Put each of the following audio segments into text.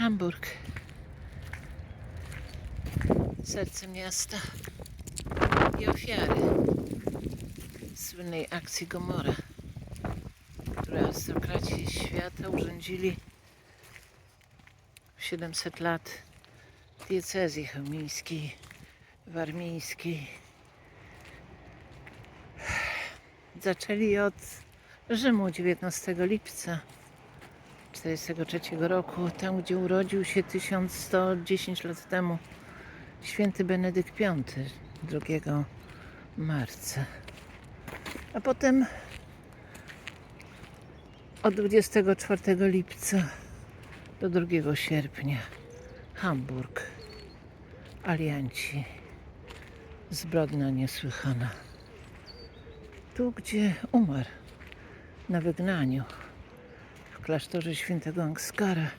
Hamburg. Serce miasta i ofiary słynnej akcji Gomora, które arystokraci świata urządzili w 700 lat diecezji chełmińskiej, warmińskiej. Zaczęli od Rzymu 19 lipca 1943 roku, tam gdzie urodził się 1110 lat temu święty Benedykt V 2 marca. A potem od 24 lipca do 2 sierpnia Hamburg, alianci, zbrodnia niesłychana. Tu, gdzie umarł na wygnaniu w klasztorze świętego Angskara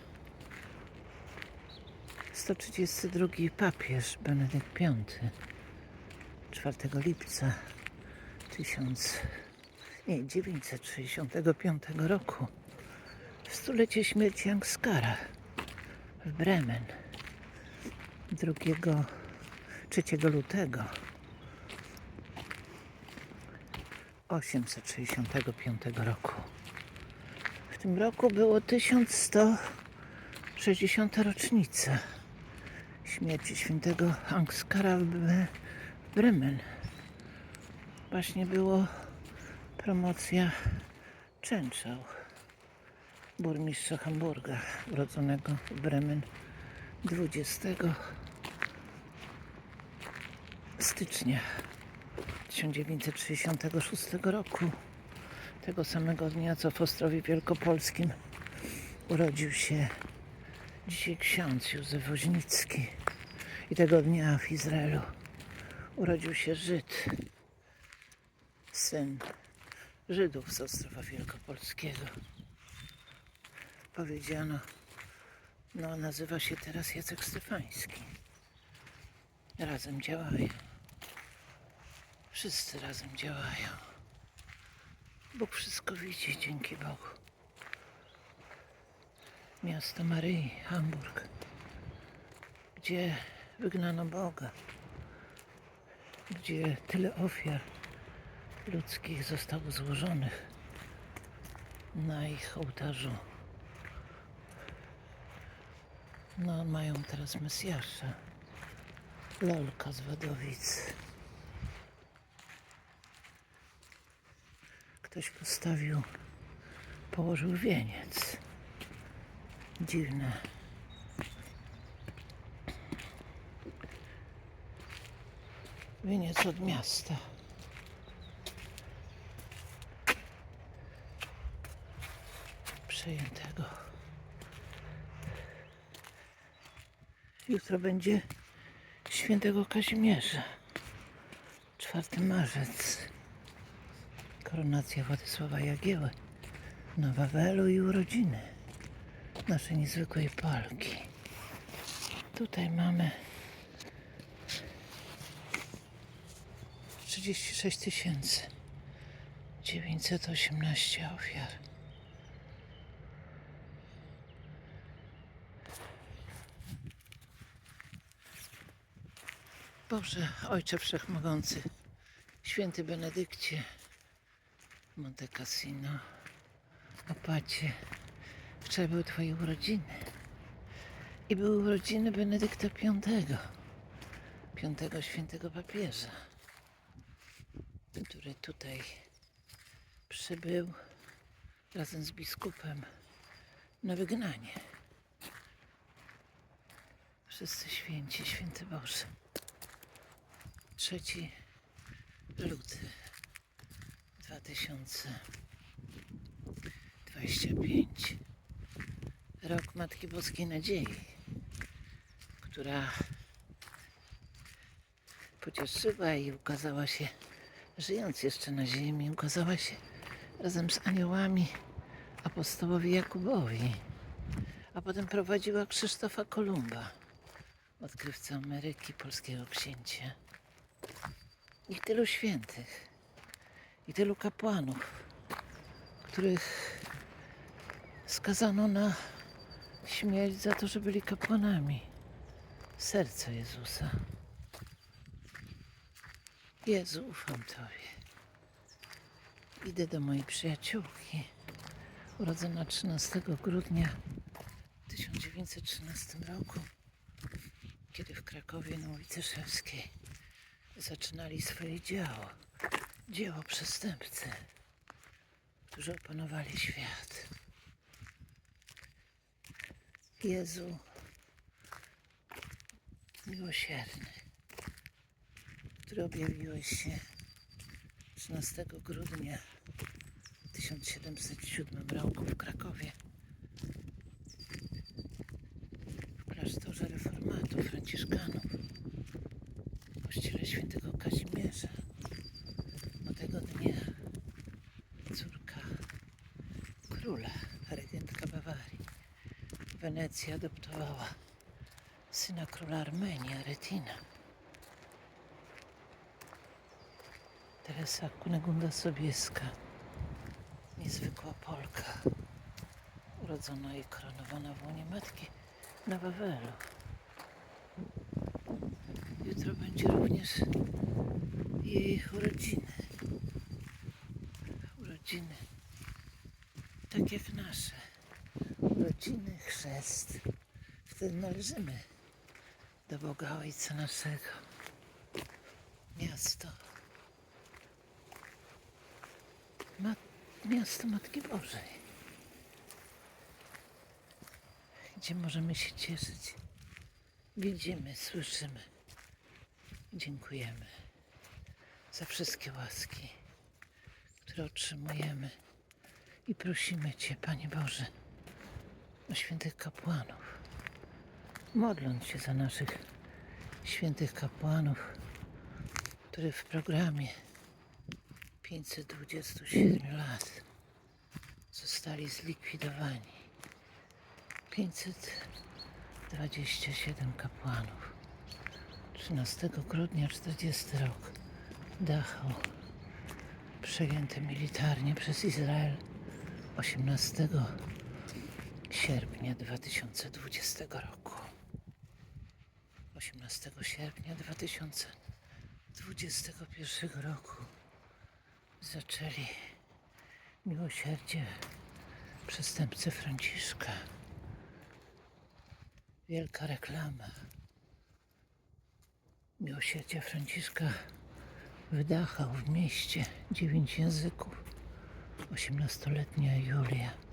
132 papież Benedykt V 4 lipca 1000, nie, 965 roku w stulecie śmierci Angskara w Bremen 2, 3 lutego 865 roku. Tym roku było 1160 rocznica śmierci świętego Angskara w Bremen. Właśnie było promocja Częczał, burmistrza Hamburga, urodzonego w Bremen 20 stycznia 1966 roku. Tego samego dnia, co w Ostrowie Wielkopolskim urodził się dzisiaj ksiądz Józef Woźnicki. I tego dnia w Izraelu urodził się Żyd, syn Żydów z Ostrowa Wielkopolskiego. Powiedziano, no nazywa się teraz Jacek Stefański. Razem działają. Wszyscy razem działają. Bóg wszystko widzi, dzięki Bogu. Miasto Maryi, Hamburg, gdzie wygnano Boga, gdzie tyle ofiar ludzkich zostało złożonych na ich ołtarzu. No, mają teraz Mesjasza, Lolka z Wadowic. Ktoś postawił, położył wieniec. Dziwne. Wieniec od miasta. Przejętego. Jutro będzie świętego Kazimierza. 4 marzec. Koronacja Władysława Jagieły na Wawelu i urodziny naszej niezwykłej Polki. Tutaj mamy 36 tysięcy 918 ofiar. Boże, Ojcze Wszechmogący, Święty Benedykcie, Monte Cassino, Opacie. Wczoraj były Twoje urodziny. I były urodziny Benedykta V, piątego świętego papieża, który tutaj przybył razem z biskupem na wygnanie. Wszyscy święci, święty Boże. Trzeci luty 2025. Rok Matki Boskiej Nadziei, która pocieszyła i ukazała się, żyjąc jeszcze na ziemi, ukazała się razem z aniołami apostołowi Jakubowi, a potem prowadziła Krzysztofa Kolumba, odkrywcę Ameryki, polskiego księcia. I tylu świętych, i tylu kapłanów, których skazano na śmierć za to, że byli kapłanami. Serce Jezusa. Jezu, ufam Tobie. Idę do mojej przyjaciółki, urodzona 13 grudnia w 1913 roku, kiedy w Krakowie na ulicy Szewskiej zaczynali swoje dzieło, dzieło przestępcy, którzy opanowali świat. Jezu, miłosierny, który objawiłeś się 13 grudnia w 1707 roku w Krakowie w klasztorze reformatów franciszkanów w kościele świętego Kazimierza. Bo tego dnia córka króla, regentka Bawarii, Wenecja adoptowała syna króla Armenii, Aretina. Teresa Kunegunda Sobieska, niezwykła Polka, urodzona i koronowana w łonie matki na Wawelu. Jutro będzie również jej urodziny. Urodziny, tak jak nasze. Urodziny, chrzest. Wtedy należymy do Boga Ojca naszego. Miasto. Ma, miasto Matki Bożej. Gdzie możemy się cieszyć. Widzimy, słyszymy. Dziękujemy za wszystkie łaski, które otrzymujemy. I prosimy Cię, Panie Boże, świętych kapłanów. Modląc się za naszych świętych kapłanów, którzy w programie 527 lat zostali zlikwidowani. 527 kapłanów. 13 grudnia 40 rok Dachau przejęty militarnie przez Izrael 18 sierpnia 2020 roku. 18 sierpnia 2021 roku zaczęli miłosierdzie przestępcy Franciszka. Wielka reklama. Miłosierdzie Franciszka wydachał w mieście dziewięć języków. 18-letnia Julia